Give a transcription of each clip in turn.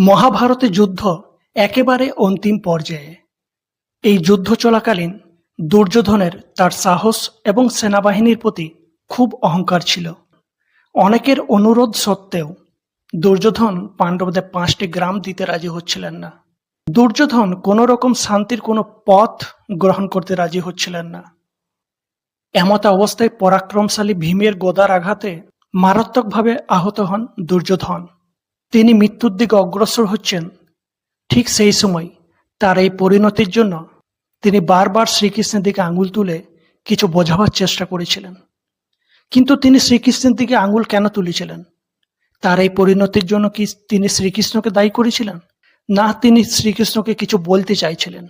মহাভারতে যুদ্ধ একেবারে অন্তিম পর্যায়ে। এই যুদ্ধ চলাকালীন দুর্যোধনের তার সাহস এবং সেনাবাহিনীর প্রতি খুব অহংকার ছিল। অনেকের অনুরোধ সত্ত্বেও দুর্যোধন পাণ্ডবদের পাঁচটি গ্রাম দিতে রাজি হচ্ছিলেন না। দুর্যোধন কোনো রকম শান্তির কোনো পথ গ্রহণ করতে রাজি হচ্ছিলেন না। এমত অবস্থায় পরাক্রমশালী ভীমের গোদার আঘাতে মারাত্মকভাবে আহত হন দুর্যোধন। তিনি মৃত্যুর দিকে অগ্রসর হচ্ছেন। ঠিক সেই সময় তার এই পরিণতির জন্য তিনি বারবার শ্রীকৃষ্ণের দিকে আঙুল তুলে কিছু বোঝাবার চেষ্টা করেছিলেন। কিন্তু তিনি শ্রীকৃষ্ণের দিকে আঙুল কেন তুলেছিলেন? তার এই পরিণতির জন্য কি তিনি শ্রীকৃষ্ণকে দায়ী করেছিলেন? না, তিনি শ্রীকৃষ্ণকে কিছু বলতে চাইছিলেন।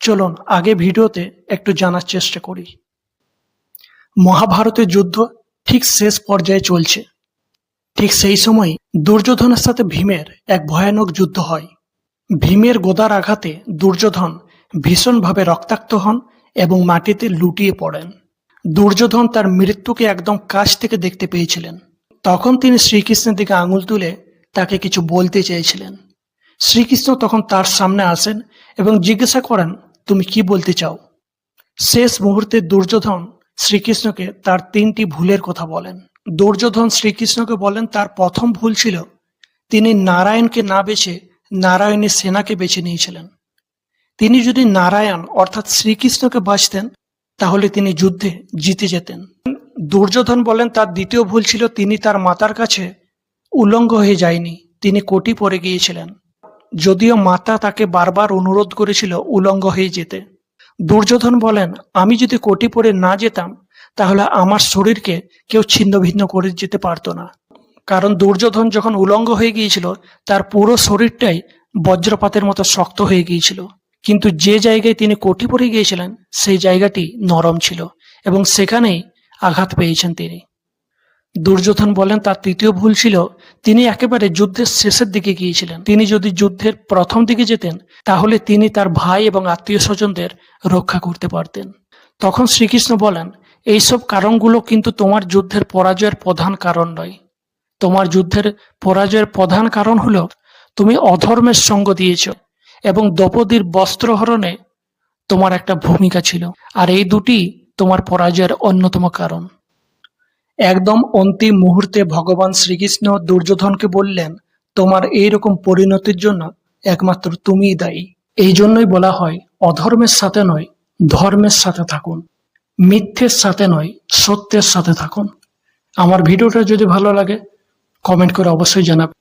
চলুন, আগে ভিডিওতে একটু জানার চেষ্টা করি। মহাভারতের যুদ্ধ ঠিক শেষ পর্যায়ে চলছে। ঠিক সেই সময় দুর্যোধনের সাথে ভীমের এক ভয়ানক যুদ্ধ হয়। ভীমের গোদার আঘাতে দুর্যোধন ভীষণভাবে রক্তাক্ত হন এবং মাটিতে লুটিয়ে পড়েন। দুর্যোধন তার মৃত্যুকে একদম কাছ থেকে দেখতে পেয়েছিলেন। তখন তিনি শ্রীকৃষ্ণের দিকে আঙুল তুলে তাকে কিছু বলতে চেয়েছিলেন। শ্রীকৃষ্ণ তখন তার সামনে আসেন এবং জিজ্ঞাসা করেন, তুমি কি বলতে চাও? শেষ মুহূর্তে দুর্যোধন শ্রীকৃষ্ণকে তার তিনটি ভুলের কথা বলেন। দুর্যোধন শ্রীকৃষ্ণকে বলেন, তার প্রথম ভুল ছিল, তিনি নারায়ণকে না বেছে নারায়ণের সেনাকে বেছে নিয়েছিলেন। তিনি যদি নারায়ণ, অর্থাৎ শ্রীকৃষ্ণকে বাঁচতেন, তাহলে তিনি যুদ্ধে জিতে যেতেন। দুর্যোধন বলেন, তার দ্বিতীয় ভুল ছিল, তিনি তার মাতার কাছে উলঙ্গ হয়ে যায়নি, তিনি কোটি পরে গিয়েছিলেন। যদিও মাতা তাকে বারবার অনুরোধ করেছিল উলঙ্গ হয়ে যেতে। দুর্যোধন বলেন, আমি যদি কোটি পরে না যেতাম তাহলে আমার শরীরকে কেউ ছিন্ন ভিন্ন করে যেতে পারতো না। কারণ দুর্যোধন যখন উলঙ্গ হয়ে গিয়েছিল, তার পুরো শরীরটাই বজ্রপাতের মতো শক্ত হয়ে গিয়েছিল। কিন্তু যে জায়গায় তিনি কোটি পরে গিয়েছিলেন, সেই জায়গাটি নরম ছিল এবং সেখানেই আঘাত পেয়েছেন তিনি। দুর্যোধন বলেন, তার তৃতীয় ভুল ছিল, তিনি একেবারে যুদ্ধের শেষের দিকে গিয়েছিলেন। তিনি যদি যুদ্ধের প্রথম দিকে যেতেন, তাহলে তিনি তার ভাই এবং আত্মীয় স্বজনদের রক্ষা করতে পারতেন। তখন শ্রীকৃষ্ণ বলেন এইসব কারণগুলো কিন্তু তোমার যুদ্ধের পরাজয়ের প্রধান কারণ নয়। তোমার যুদ্ধের পরাজয়ের প্রধান কারণ হলো তুমি অধর্মের সঙ্গ দিয়েছ এবং দ্রৌপদীর বস্ত্রহরণে তোমার একটা ভূমিকা ছিল। আর এই দুটি তোমার পরাজয়ের অন্যতম কারণ। একদম অন্তিম মুহূর্তে ভগবান শ্রীকৃষ্ণ দুর্যোধনকে বললেন, তোমার এই রকম পরিণতির জন্য একমাত্র তুমিই দায়ী। এই জন্যই বলা হয়, অধর্মের সাথে নয়, ধর্মের সাথে থাকুন। মিথ্যের সাথে নয়, সত্যের সাথে থাকুন। আমার ভিডিওটা যদি ভালো লাগে কমেন্ট করে অবশ্যই জানাবেন।